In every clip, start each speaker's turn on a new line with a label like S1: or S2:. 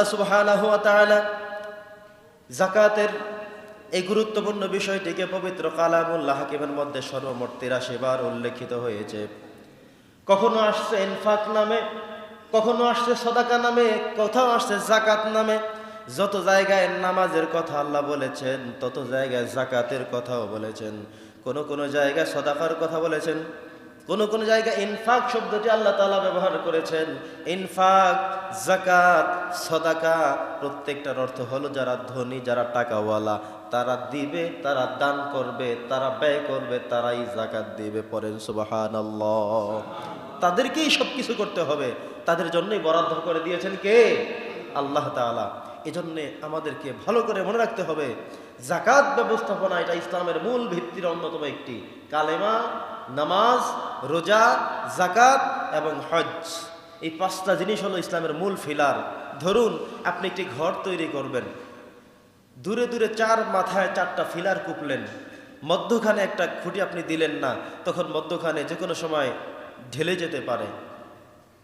S1: আল্লাহ তাআলা জাকাতের এই গুরুত্বপূর্ণ বিষয়টিকে পবিত্র কালামুল্লাহ হাকিমের মধ্যে সর্বমোট তিরাশি বার উল্লেখিত হয়েছে। কখনো আসছে ইনফাক নামে, কখনো আসছে সদাকা নামে, কোথাও আসছে জাকাত নামে। যত জায়গায় নামাজের কথা আল্লাহ বলেছেন, তত জায়গায় জাকাতের কথাও বলেছেন। কোন কোন জায়গায় সদাকার কথা বলেছেন। কোন কোন জায়গায় ইনফাক শব্দটি আল্লাহ তাআলা ব্যবহার করেছেন। ইনফাক জাকাত সদাকা প্রত্যেকটার অর্থ হলো যারা ধনী, যারা টাকাওয়ালা, তারা দিবে, তারা দান করবে, তারা ব্যয় করবে, তারাই জাকাত দিবে পরেন সুবহানাল্লাহ। তাদেরকেই সব কিছু করতে হবে। তাদের জন্যই বরাদ্দ করে দিয়েছেন কে? আল্লাহ তাআলা। এজন্যে আমাদেরকে ভালো করে মনে রাখতে হবে জাকাত ব্যবস্থাপনা এটা ইসলামের মূল ভিত্তির অন্যতম একটি কালেমা, নামাজ রোজা জাকাত এবং হজ এই পাঁচটা জিনিস হলো ইসলামের মূল ফিলার। ধরুন, আপনি একটি ঘর তৈরি করবেন। দূরে দূরে চার মাথায় চারটা ফিলার কুপলেন। মধ্যখানে একটা খুঁটি আপনি দিলেন না, তখন মধ্যখানে যে কোনো সময় ঢেলে যেতে পারে।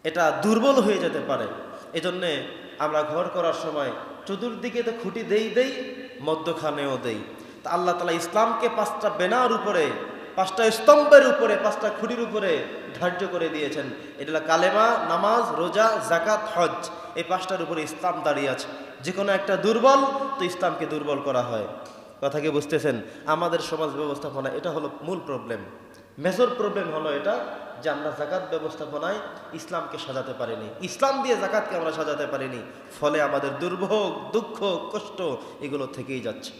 S1: এটা দুর্বল হয়ে যেতে পারে। এজন্যে আমরা ঘর করার সময় চতুর্দিকে তো খুঁটি দেই দেই, মধ্যখানেও দেই। তা আল্লাহ তালা ইসলামকে পাঁচটা বেনার উপরে পাঁচটা স্তম্ভের উপরে, পাঁচটা খুঁটির উপরে ধার্য করে দিয়েছেন। এটা কালেমা, নামাজ, রোজা জাকাত হজ এই পাঁচটার উপরে ইসলাম দাঁড়িয়ে আছে। যে কোনো একটা দুর্বল, তো ইসলামকে দুর্বল করা হয়। কথা কি বুঝতেছেন? আমাদের সমাজ ব্যবস্থাপনা এটা হলো মূল প্রবলেম মেজর প্রবলেম হলো এটা যে আমরা জাকাত ব্যবস্থাপনায় ইসলামকে সাজাতে পারিনি। ইসলাম দিয়ে জাকাতকে আমরা সাজাতে পারিনি। ফলে আমাদের দুর্ভোগ, দুঃখ, কষ্ট এগুলো থেকেই যাচ্ছে।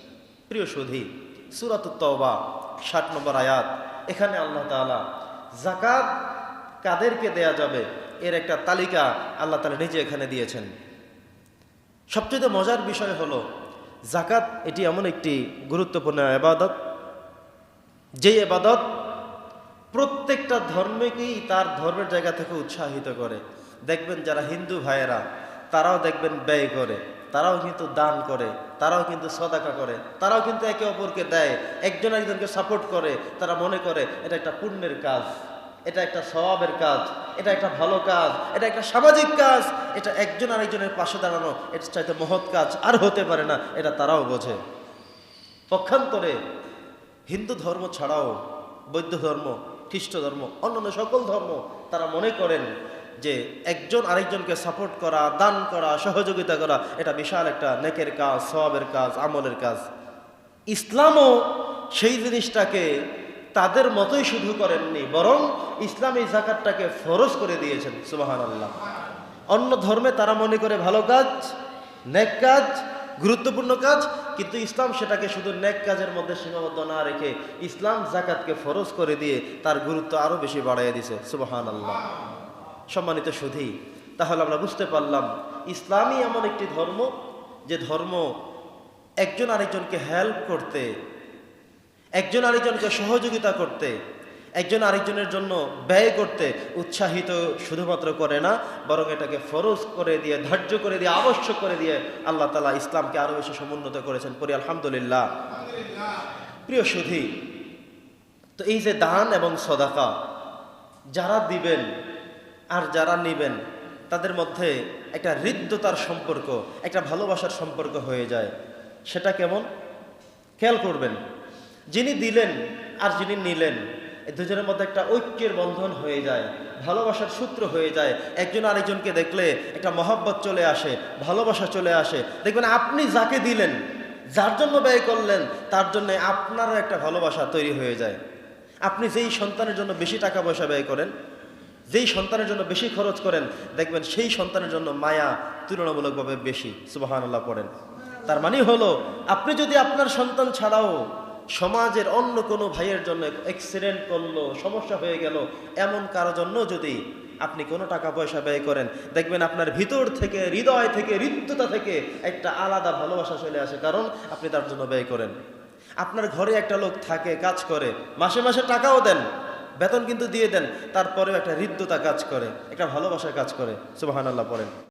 S1: প্রিয় সুধী সুরাত তওবা, ষাট নম্বর আয়াত। এখানে আল্লাহ তাআলা জাকাত কাদেরকে দেয়া যাবে, এর একটা তালিকা আল্লাহ তাআলা নিজে এখানে দিয়েছেন। সবচেয়ে মজার বিষয় হলো জাকাত এটি এমন একটি গুরুত্বপূর্ণ এবাদত যে এবাদত প্রত্যেকটা ধর্মকেই তার ধর্মের জায়গা থেকে উৎসাহিত করে। দেখবেন যারা হিন্দু ভাইয়েরা, তারাও দেখবেন ব্যয় করে। তারাও কিন্তু দান করে, তারাও কিন্তু সদাকা করে, তারাও কিন্তু একে অপরকে দেয়, একজন একজনকে সাপোর্ট করে, তারা মনে করে এটা একটা পুণ্যের কাজ, এটা একটা স্বভাবের কাজ, এটা একটা ভালো কাজ, এটা একটা সামাজিক কাজ, এটা একজন আরেকজনের পাশে দাঁড়ানো, এটা চাইতে মহৎ কাজ, আর হতে পারে না, এটা তারাও বোঝে। পক্ষান্তরে হিন্দু ধর্ম ছাড়াও বৌদ্ধ ধর্ম, খ্রিস্ট ধর্ম, অন্যান্য সকল ধর্ম, তারা মনে করেন যে একজন আরেকজনকে সাপোর্ট করা, দান করা, সহযোগিতা করা, এটা বিশাল একটা নেকের কাজ সবাবের কাজ, আমলের কাজ। ইসলামও সেই জিনিসটাকে তাদের মতোই শুধু করেননি, বরং ইসলাম জাকাতটাকে ফরজ করে দিয়েছেন সুবাহান আল্লাহ অন্য ধর্মে তারা মনে করে ভালো কাজ, নেক কাজ, গুরুত্বপূর্ণ কাজ, কিন্তু ইসলাম সেটাকে শুধু নেক কাজের মধ্যে সীমাবদ্ধ না রেখে ইসলাম জাকাতকে ফরজ করে দিয়ে তার গুরুত্ব আরও বেশি বাড়াইয়া দিছে সুবাহান আল্লাহ সম্মানিত সুধী, তাহলে আমরা বুঝতে পারলাম ইসলামই এমন একটি ধর্ম যে ধর্ম একজন আরেকজনকে হেল্প করতে, একজন আরেকজনকে সহযোগিতা করতে, একজন আরেকজনের জন্য ব্যয় করতে উৎসাহিত শুধুমাত্র করে না, বরং এটাকে ফরজ করে দিয়ে, ধার্য করে দিয়ে, আবশ্যক করে দিয়ে আল্লাহ তালা ইসলামকে আরও বেশি সমুন্নত করেছেন পরি আলহামদুলিল্লাহ। প্রিয় সুধী, তো এই যে দান এবং সদাকা, যারা দিবেন আর যারা নিবেন, তাদের মধ্যে একটা হৃদ্যতার সম্পর্ক, একটা ভালোবাসার সম্পর্ক হয়ে যায়। সেটা কেমন? খেয়াল করবেন, যিনি দিলেন আর যিনি নিলেন, এই দুজনের মধ্যে একটা ঐক্যের বন্ধন হয়ে যায়, ভালোবাসার সূত্র হয়ে যায়। একজন আরেকজনকে দেখলে একটা মহাব্বত চলে আসে, ভালোবাসা চলে আসে। দেখবেন আপনি যাকে দিলেন, যার জন্য ব্যয় করলেন, তার জন্য আপনারও একটা ভালোবাসা তৈরি হয়ে যায়। আপনি যেই সন্তানের জন্য বেশি টাকা পয়সা ব্যয় করেন যেই সন্তানের জন্য বেশি খরচ করেন, দেখবেন সেই সন্তানের জন্য মায়া তুলনামূলকভাবে বেশি। সুবাহান আল্লাহ পড়েন। তার মানে হলো, আপনি যদি আপনার সন্তান ছাড়াও সমাজের অন্য কোনো ভাইয়ের জন্য অ্যাক্সিডেন্ট করল, সমস্যা হয়ে গেল, এমন কারোর জন্য যদি আপনি কোনো টাকা পয়সা ব্যয় করেন, দেখবেন আপনার ভিতর থেকে, হৃদয় থেকে, হৃদ্যতা থেকে একটা আলাদা ভালোবাসা চলে আসে, কারণ আপনি তার জন্য ব্যয় করেন। আপনার ঘরে একটা লোক থাকে, কাজ করে, মাসে মাসে টাকাও দেন। বেতন কিন্তু দিয়ে দেন, তারপরেও একটা হৃদ্যতা কাজ করে, একটা ভালোবাসার কাজ করে। সুবাহান আল্লাহ পড়েন।